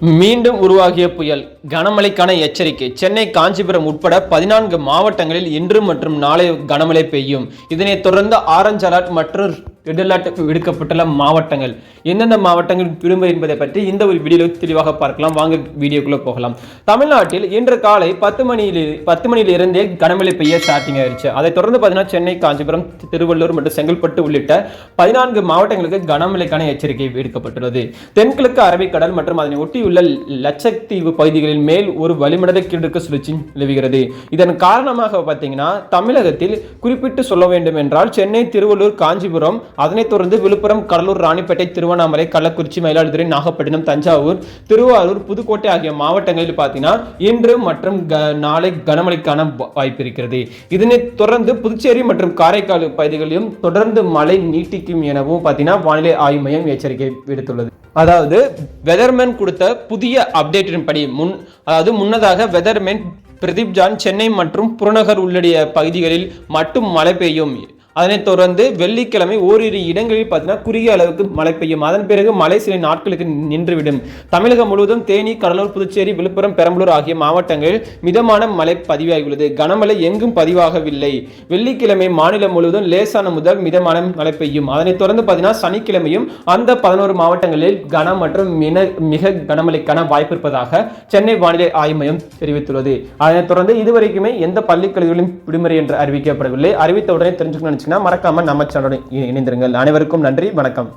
மீண்டும் உருவாகிய புயல் கனமழைக்கான எச்சரிக்கை. சென்னை காஞ்சிபுரம் உட்பட பதினான்கு மாவட்டங்களில் இன்று மற்றும் நாளை கனமழை பெய்யும். இதனைத் தொடர்ந்து ஆரஞ்ச் அலர்ட் மற்றும் ரெட் விடுக்கப்பட்டுள்ள மாவட்டங்கள். எந்தெந்த மாவட்டங்கள் விடுமுறை என்பதை பற்றி இந்த ஒரு வீடியோவில் தெளிவாக பார்க்கலாம். வாங்க வீடியோக்குள்ளே போகலாம். தமிழ்நாட்டில் இன்று காலை பத்து மணியில் பத்து மணியிலிருந்தே கனமழை பெய்ய ஸ்டார்டிங் ஆயிடுச்சு அதை தொடர்ந்து பார்த்தீங்கன்னா சென்னை காஞ்சிபுரம் திருவள்ளூர் மற்றும் செங்கல்பட்டு உள்ளிட்ட பதினான்கு மாவட்டங்களுக்கு கனமழைக்கான எச்சரிக்கை விடுக்கப்பட்டுள்ளது. தென்கிழக்கு அரபிக்கடல் மற்றும் அதனை ஒட்டியுள்ள லட்சத்தீவு பகுதிகளில் மேல் ஒரு வளிமண்டல கிழக்கு சுழற்சி நிலவுகிறது. இதன் காரணமாக பார்த்தீங்கன்னா தமிழகத்தில் குறிப்பிட்டு சொல்ல வேண்டும் என்றால் சென்னை திருவள்ளூர் காஞ்சிபுரம் அதனைத் தொடர்ந்து விழுப்புரம் கடலூர் ராணிப்பேட்டை திருவண்ணாமலை கள்ளக்குறிச்சி மயிலாடுதுறை நாகப்பட்டினம் தஞ்சாவூர் திருவாரூர் புதுக்கோட்டை ஆகிய மாவட்டங்களில் பார்த்தீங்கன்னா இன்று மற்றும் க- நாளை கனமழைக்கான வாய்ப்பு இருக்கிறது இதனைத் தொடர்ந்து புதுச்சேரி மற்றும் காரைக்கால் பகுதிகளிலும் தொடர்ந்து மழை நீட்டிக்கும் எனவும் பார்த்தீங்கன்னா வானிலை ஆய்வு மையம் எச்சரிக்கை விடுத்துள்ளது. அதாவது வெதர்மேன் கொடுத்த புதிய அப்டேட்டின் படி முன் அதாவது முன்னதாக வெதர்மேன் பிரதீப் ஜான் சென்னை மற்றும் புறநகர் உள்ளடைய பகுதிகளில் மட்டும் மழை பெய்யும் அதனைத் தொடர்ந்து வெள்ளிக்கிழமை ஓரிரு இடங்களில் பார்த்தீங்கன்னா குறுகிய அளவுக்கு மழை பெய்யும். அதன் பிறகு மழை சில நாட்களுக்கு நின்றுவிடும். தமிழகம் முழுவதும் தேனி கடலூர் புதுச்சேரி விழுப்புரம் பெரம்பலூர் ஆகிய மாவட்டங்களில் மிதமான மழை பதிவாகியுள்ளது. கனமழை எங்கும் பதிவாகவில்லை. வெள்ளிக்கிழமை மாநிலம் முழுவதும் லேசான முதல் மிதமான மழை பெய்யும். அதனைத் தொடர்ந்து பார்த்தீங்கன்னா சனிக்கிழமையும் அந்த பதினோரு மாவட்டங்களில் கன மற்றும் மின மிக கனமழைக்கான வாய்ப்பு இருப்பதாக சென்னை வானிலை ஆய்வு மையம் தெரிவித்துள்ளது. அதனைத் தொடர்ந்து இதுவரைக்குமே எந்த பள்ளிக் கல்விகளும் விடுமுறை என்று அறிவிக்கப்படவில்லை. அறிவித்த உடனே தெரிஞ்சுக்கணும்னு இருந்துச்சுன்னா மறக்காமல் நம்ம சேனலுடன் இணைந்திருங்கள். அனைவருக்கும் நன்றி வணக்கம்.